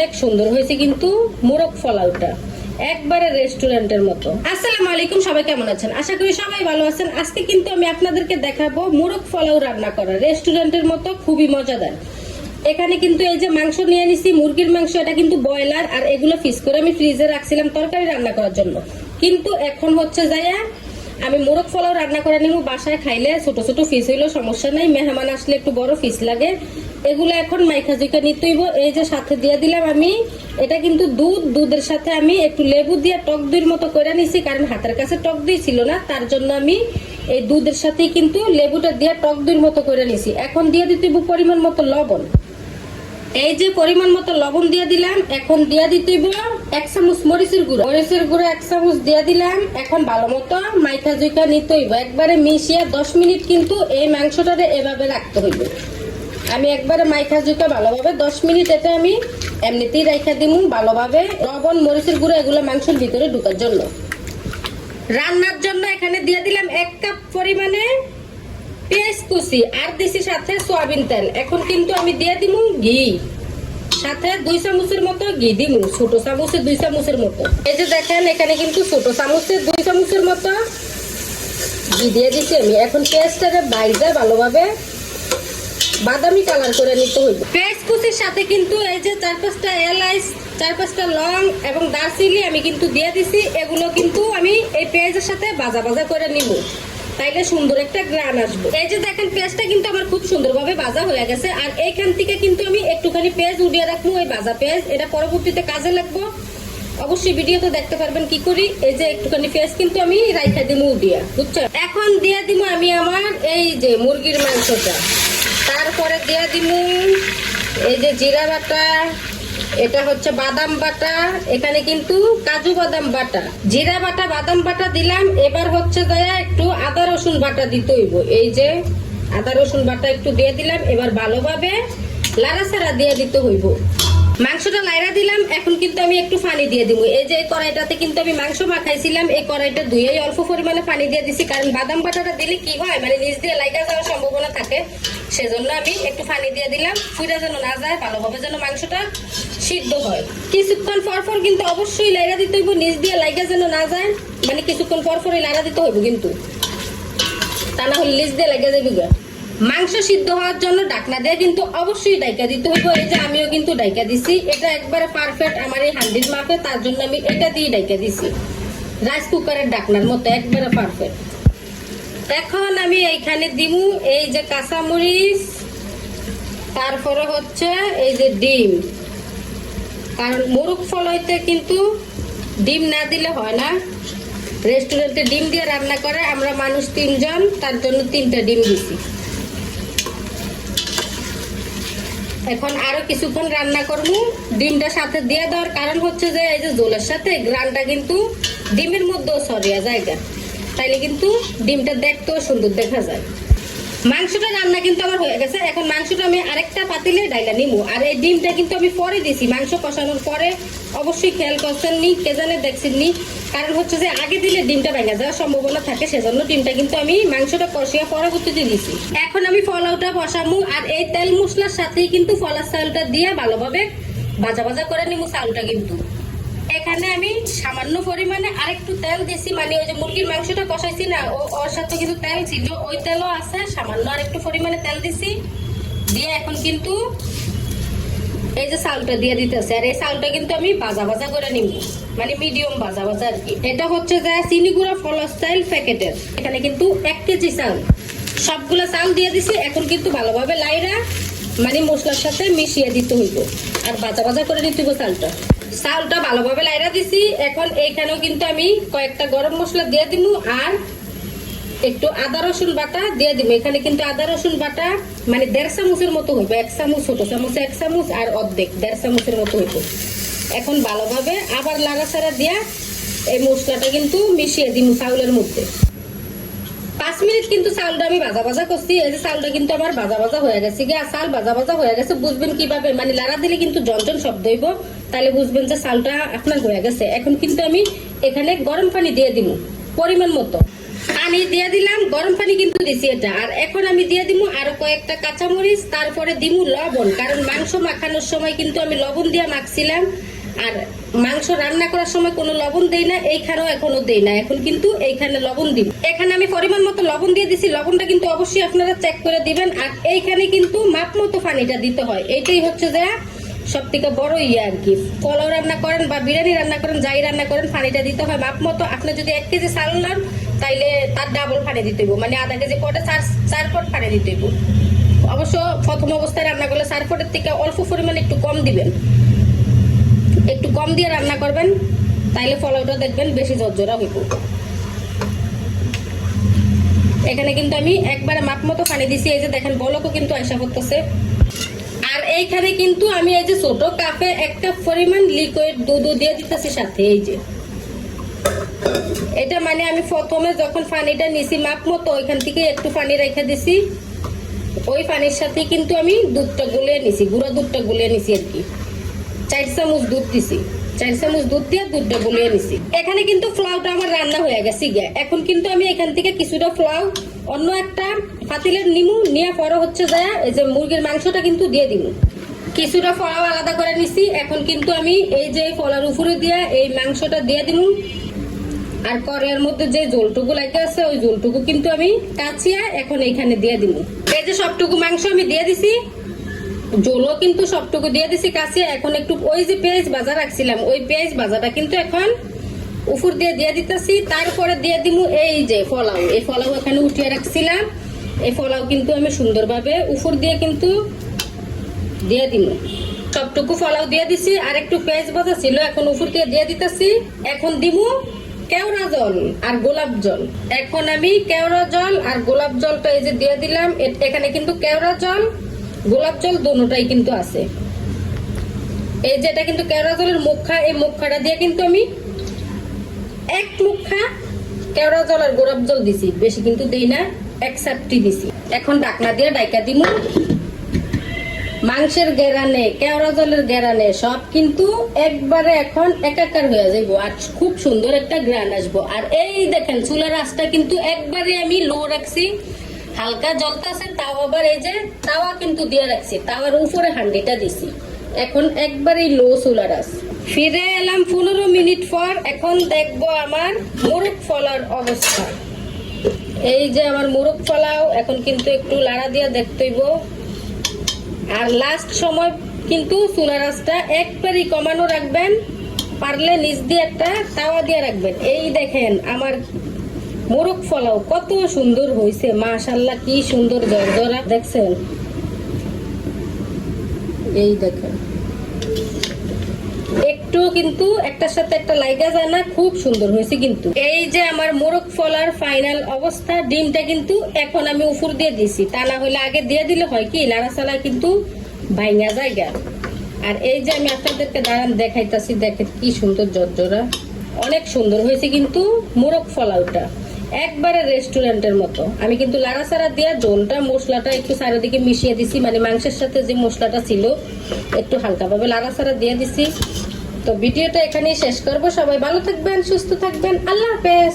অনেক সুন্দর হয়েছে কিন্তু মোরগ ফলাউটা একবারে রেস্টুরেন্টের মতো। আসসালামু আলাইকুম, সবাই কেমন আছেন? আশা করি সবাই ভালো আছেন। আজকে কিন্তু আমি আপনাদেরকে দেখাবো মোরগ ফলাউ রান্না করা রেস্টুরেন্টের মতো খুবই মজাদার। এখানে কিন্তু এই যে মাংস নিয়ে নিছি, মুরগির মাংস, এটা কিন্তু ব্রয়লার, আর এগুলো ফিস করে আমি ফ্রিজে রাখছিলাম তরকারি রান্না করার জন্য। কিন্তু এখন হচ্ছে যাইয়া আমি মোরগ ফলাও রান্না করে নিব, বাসায় খাইলে ছোট ছোট ফিস হইলেও সমস্যা নাই। মেহমান আসলে একটু বড় ফিস লাগে। এগুলো এখন মাইখা জুইকা নিতে হইব। এই যে সাথে দিয়ে দিলাম আমি, এটা কিন্তু দুধ, দুধের সাথে আমি একটু লেবু দিয়ে টক দইয়ের মতো করে নিছি, কারণ হাতের কাছে টক দই ছিল না, তার জন্য আমি এই দুধের সাথে কিন্তু লেবুটা দিয়ে টক দইয়ের মতো করে নিছি। এখন দিয়ে দিতে পরিমাণ মতো লবণ। এই যে পরিমাণ মতো লবণ দিয়ে দিলাম, এখন দিয়ে দিতে এক চামচ মরিচের গুঁড়ো। মরিচের গুঁড়ো এক চামচ দিয়ে দিলাম, এখন ভালো মতো মাইকা জুইকা নিতে হইব। একবারে মিশিয়ে দশ মিনিট কিন্তু এই মাংসটারে এভাবে রাখতে হইব। আমি একবারে মাইকা জুইকা ভালোভাবে দশ মিনিট এটা আমি এমনিতেই রাইখা দিমু ভালোভাবে। লবণ, মরিচের গুঁড়ো এগুলো মাংসের ভিতরে ঢুকার জন্য। রান্নার জন্য এখানে দিয়ে দিলাম এক কাপ পরিমাণে পেঁয়াজ কুচি আর দিছি সাথে সয়াবিন তেল। এখন কিন্তু আমি দিয়ে দিমু ঘি। সাথে দুই চামচের মতো ঘি দিমু, ছোট চামচে দুই চামচের মতো। এই যে দেখেন, এখানে কিন্তু ছোট চামচে দুই চামচের মতো ঘি দিয়ে দিছি আমি। এখন পেঁয়াজটাকে বাইজা ভালোভাবে বাদামি কালার করে নিতে হইব। পেঁয়াজ কুচির সাথে কিন্তু এই যে চার পাঁচটা এলাইচ, চার পাঁচটা লং এবং দারচিনি আমি কিন্তু দিয়ে দিছি। এগুলো কিন্তু আমি এই পেঁয়াজের সাথে ভাজা ভাজা করে নিব। তাইলে সুন্দর একটা গ্রান আসবে। এই যে দেখেন, পেঁয়াজটা কিন্তু আমার খুব সুন্দরভাবে ভাজা হয়ে গেছে। আর এইখান থেকে কিন্তু আমি একটুখানি পেঁয়াজ উঠিয়ে রাখব ওই ভাজা পেঁয়াজ। এটা পরবর্তীতে কাজে লাগবো। অবশ্যই ভিডিওতে দেখতে পারবেন কি করি। এই যে একটুখানি পেঁয়াজ কিন্তু আমি রাইখা দিমু উডিয়া বুঝছ এখন দিয়ে দিমু আমি আমার এই যে মুরগির মাংসটা। তারপরে দিয়ে দিমু এই যে জিরা বাটা এটা হচ্ছে বাদাম বাটা। এখানে কিন্তু কাজু বাদাম বাটা। জিরা বাটা, বাদাম বাটা দিলাম। এবার হচ্ছে দয়া একটু আদা, রসুন বাটা দিতে হইব। এই যে আদা, রসুন বাটা একটু দিয়ে দিলাম। এবার ভালোভাবে লাড়া লাড়াচাড়া দিয়ে দিতে হইব। মাংসটা লাইরা দিলাম। এখন কিন্তু আমি একটু পানি দিয়ে দিব। এই যে কড়াইটাতে কিন্তু আমি মাংস মাখাইছিলাম। এই কড়াইটা ধুয়ে অল্প পরিমাণে পানি দিয়ে দিছি। কারণ বাদাম বাটাটা দিলে কি হয়? মানে নিচ দিয়ে লাইগা যাওয়ার সম্ভাবনা থাকে। সেজন্য আমি একটু পানি দিয়ে দিলাম। ফুটা যেন না যায়, ভালোভাবে যেন মাংসটা সিদ্ধ হয়। কিছুক্ষণ পর পর কিন্তু অবশ্যই লাইরা দিতে হইব, নিচ দিয়ে লাইগা যেন না যায়। মানে কিছুক্ষণ পর পরই লাইরা দিতে হইব কিন্তু। তা না হলে লিজ দিয়ে লেগে যাবে। মাংস সিদ্ধ হওয়ার জন্য ডাকনা দিয়ে কিন্তু অবশ্যই ডাইকা দিতে হইব। এই যে আমিও কিন্তু ডাইকা দিছি। এটা একবারে পারফেক্ট আমার এই হান্ডির মাপে, তার জন্য আমি এটা দিয়ে ডাইকা দিছি। রাইস কুকারের ডাকনার মতো একবারে পারফেক্ট এখন আমি এইখানে দিমু এই যে কাঁচামরিচ, তারপরে হচ্ছে এই যে ডিম। কারণ মোরগ ফলইতে কিন্তু ডিম না দিলে হয় না। রেস্টুরেন্টে ডিম দিয়ে রান্না করে, আমরা মানুষ তিনজন, তার জন্য তিনটা ডিম দিছি। এখন আরও কিছুক্ষণ রান্না করব। ডিমটা সাথে দিয়ে দেওয়ার কারণ হচ্ছে যে, এই যে জোলের সাথে গ্রানটা কিন্তু ডিমের মধ্যেও সরিয়া জায়গা তাইলে কিন্তু ডিমটা দেখতেও সুন্দর দেখা যায়। মাংসটা রান্না কিন্তু আমার হয়ে গেছে। এখন মাংসটা আমি আরেকটা পাতিলে ডাইলা নিমু। আর এই ডিমটা কিন্তু আমি পরে দিছি। মাংস কষানোর পরে অবশ্যই খেয়াল করছেন নি, কে জানে দেখছেন নি। কারণ হচ্ছে যে আগে দিলে ডিমটা ভেঙে যাওয়ার সম্ভাবনা থাকে, সেজন্য ডিমটা কিন্তু আমি মাংসটা কষিয়া পরবর্তীতে দিছি। এখন আমি ফলাউটা বসামু। আর এই তেল মশলার সাথেই কিন্তু ফলার চালটা দিয়ে ভালোভাবে ভাজা ভাজা করে নিমু চালটা কিন্তু। এখানে আমি সামান্য পরিমাণে আরেকটু তেল দিছি মানে ওই যে মুরগির মাংসটা কষাইছি না, ও ওর সাথে কিন্তু তেল ছিল, ওই তেলও আছে, সামান্য আরেকটু পরিমাণে তেল দিছি, দিয়ে এখন কিন্তু এই যে চালটা দিয়ে দিতেছে, আর এই চালটা কিন্তু আমি ভাজা ভাজা করে নিব মানে মিডিয়াম ভাজা ভাজা আর কি। এটা হচ্ছে যে চিনি গুঁড়া ফল স্টাইল প্যাকেটের এখানে কিন্তু এক কেজি চাল। সবগুলো চাল দিয়ে দিছি, এখন কিন্তু ভালোভাবে লাইরা মানে মশলার সাথে মিশিয়ে দিতে হইব, আর ভাজা ভাজা করে নিতে হইব চালটা। চালটা ভালোভাবে লাইরা দিছি। এখন এইখানেও কিন্তু আমি কয়েকটা গরম মশলা দিয়ে দিব আর একটু আদা রসুন বাটা দিয়ে দিব এখানে কিন্তু আদা রসুন বাটা মানে দেড় চামচের মতো হইবে। এক চামচ, ছোট চামচ, এক চামচ আর অর্ধেক, দেড় চামচের মতো হইব। এখন ভালোভাবে আবার লাড়াচাড়া দিয়া এই মশলাটা কিন্তু মিশিয়ে দিব চাউলের মধ্যে। পাঁচ মিনিট কিন্তু চাউলটা আমি ভাজা ভাজা করছি। এই যে চাউলটা কিন্তু আমার ভাজা ভাজা হয়ে গেছে গিয়ে। চাল ভাজা ভাজা হয়ে গেছে, বুঝবেন কীভাবে? মানে লাড়া দিলে কিন্তু জনজন শব্দ হইব। তাহলে বুঝবেন যে চালটা আপনার হয়ে গেছে। এখন কিন্তু আমি এখানে গরম পানি দিয়ে দিব, পরিমাণ মতো। পানি দিয়ে দিলাম, গরম পানি কিন্তু দিছি এটা। আর এখন আমি দিয়ে দিব আরও কয়েকটা কাঁচামরিচ, তারপরে দিব লবণ। কারণ মাংস মাখানোর সময় কিন্তু আমি লবণ দিয়ে মাখছিলাম। আর মাংস রান্না করার সময় কোনো লবণ দেই না, এইখানেও এখনও দেই না। এখন কিন্তু এইখানে লবণ দিব। এখানে আমি পরিমাণ মতো লবণ দিয়ে দিছি। লবণটা কিন্তু অবশ্যই আপনারা চেক করে দিবেন। আর এইখানে কিন্তু মাপ মতো পানিটা দিতে হয়। এইটাই হচ্ছে যে সব থেকে বড় ইয়ে আর কি। পোলাও রান্না করেন বা বিরিয়ানি রান্না করেন, যাই রান্না করেন, পানিটা দিতে হয়। মাপ মতো আপনি যদি এক কেজি চাল নেন, তাইলে তার ডাবল পানি দিতে হইব। মানে আধা কেজি পটে চার চার পট পানি দিতে হইব। অবশ্য প্রথম অবস্থায় রান্না করলে চার পটের থেকে অল্প পরিমাণে একটু কম দিবেন। একটু কম দিয়ে রান্না করবেন, তাইলে পোলাওটা দেখবেন বেশি ঝরঝরা হইব। এখানে কিন্তু আমি একবারে মাপ মতো পানি দিছি। এই যে দেখেন, বলকও কিন্তু আশা করতেছে আর এইখানে কিন্তু আমি এই যে ছোট কাপে একটা পরিমাণ লিকুইড দুধ দিয়ে দিতেছি সাথে, এই যে। এটা মানে আমি প্রথমে যখন পানিটা নিছি মাপ মতো, ওইখান থেকে একটু পানি রেখে দিছি। ওই পানির সাথে কিন্তু আমি দুধটা গুলিয়ে নিছি, গুঁড়া দুধটা গুলিয়ে নিছি আর কি। চার চামচ দুধ দিছি। চার চামচ দুধ দিয়ে দুধটা গুলিয়ে নিছি। এখানে কিন্তু ফ্লাউটা আমার রান্না হয়ে গেছে গিয়া। এখন কিন্তু আমি এখান থেকে কিছুটা ফ্লাউ অন্য একটা পাতিলের নিমু নিয়ে পরে হচ্ছে যায়, এই যে মুরগির মাংসটা কিন্তু দিয়ে দিব কিছুটা ফলাও আলাদা করে নিছি, এখন কিন্তু আমি এই যে ফলার উপরে দিয়ে এই মাংসটা দিয়ে দিব আর কড়াইয়ের মধ্যে যে জলটুকু লাগে আছে, ওই জলটুকু কিন্তু আমি কাচিয়া এখন এইখানে দিয়ে দিব এই যে সবটুকু মাংস আমি দিয়ে দিছি জলও কিন্তু সবটুকু দিয়ে দিছি কাছে। এখন একটু ওই যে পেঁয়াজ ভাজা রাখছিলাম, ওই পেঁয়াজ ভাজাটা কিন্তু এখন উপর দিয়ে দিয়ে দিতেছি। তারপরে দিয়ে দিমু এই যে ফলাও। এই ফলাও এখানে উঠিয়ে রাখছিলাম। এই ফলাও কিন্তু আমি সুন্দরভাবে উপর দিয়ে কিন্তু দিয়ে দিমু। সবটুকু ফলাও দিয়ে দিছি, আর একটু পেঁয়াজ ভাজা ছিল, এখন উপর দিয়ে দিয়ে দিতেছি। এখন দিমু কেওড়া জল আর গোলাপ জল। এখন আমি কেওড়া জল আর গোলাপ জলটা এই যে দিয়ে দিলাম এখানে কিন্তু কেওড়া জল গোলাপ জল দোনোটাই কিন্তু আছে। এই যে এটা কিন্তু কেওড়া জলের মুখা, এই মুখাটা দিয়ে কিন্তু আমি এক মুখা কেওড়া জল আর গোলাপ জল দিছি। বেশি কিন্তু দেই না, এক চাপটি দিছি। এখন ডাকনা দিয়ে ডাইকা দিমু। মাংসের গেরানে, কেওড়া জলের গেরানে সব কিন্তু একবারে এখন একাকার হয়ে যাইব আর খুব সুন্দর একটা গ্রান আসব। আর এই দেখেন, চুলার আঁচটা কিন্তু একবারে আমি লো রাখছি। হালকা জ্বলতাছে, তাও আবার এই যে তাওয়া কিন্তু দিয়ে রাখছি, তাওয়ার উপরে হান্ডিটা দিছি। এখন একবারেই লো চুলার আঁচ। ফিরে এলাম পনেরো মিনিট পর, এখন দেখব আমার মোরগ ফলার অবস্থা। এই যে আমার মোরগ ফলাও, এখন কিন্তু একটু লাড়া দিয়া দেখতেইব। আর লাস্ট সময় কিন্তু চুলার আঁচটা একবারই কমানো রাখবেন, পারলে নিচ দিয়ে একটা তাওয়া দিয়ে রাখবেন। এই দেখেন, আমার মোরগ ফলাও কত সুন্দর হয়েছে মাশাল্লাহ কি সুন্দর জর্জরা, দেখছেন? এই দেখেন। একটু কিন্তু একটার সাথে একটা লাইগা যায় না, খুব সুন্দর হয়েছে কিন্তু। এই যে আমার মোরগ ফলার ফাইনাল অবস্থা, ডিমটা কিন্তু এখন আমি উপর দিয়ে দিছি তা না হলে আগে দিয়ে দিলে হয় কি লাড়াচালা কিন্তু ভাইঙা জায়গা। আর এই যে আমি আপনাদেরকে দাঁড়ান দেখাইতাছি, দেখেন কি সুন্দর জর্জরা। অনেক সুন্দর হয়েছে কিন্তু মোরগ ফলাওটা। একবারে রেস্টুরেন্টের মতো। আমি কিন্তু লাড়াচাড়া দিয়ে জলটা, মশলাটা একটু চারিদিকে মিশিয়ে দিছি। মানে মাংসের সাথে যে মশলাটা ছিল, একটু হালকাভাবে সারা দিয়ে দিছি। তো ভিডিওটা এখানেই শেষ করব। সবাই ভালো থাকবেন, সুস্থ থাকবেন। আল্লাহ হাফেজ।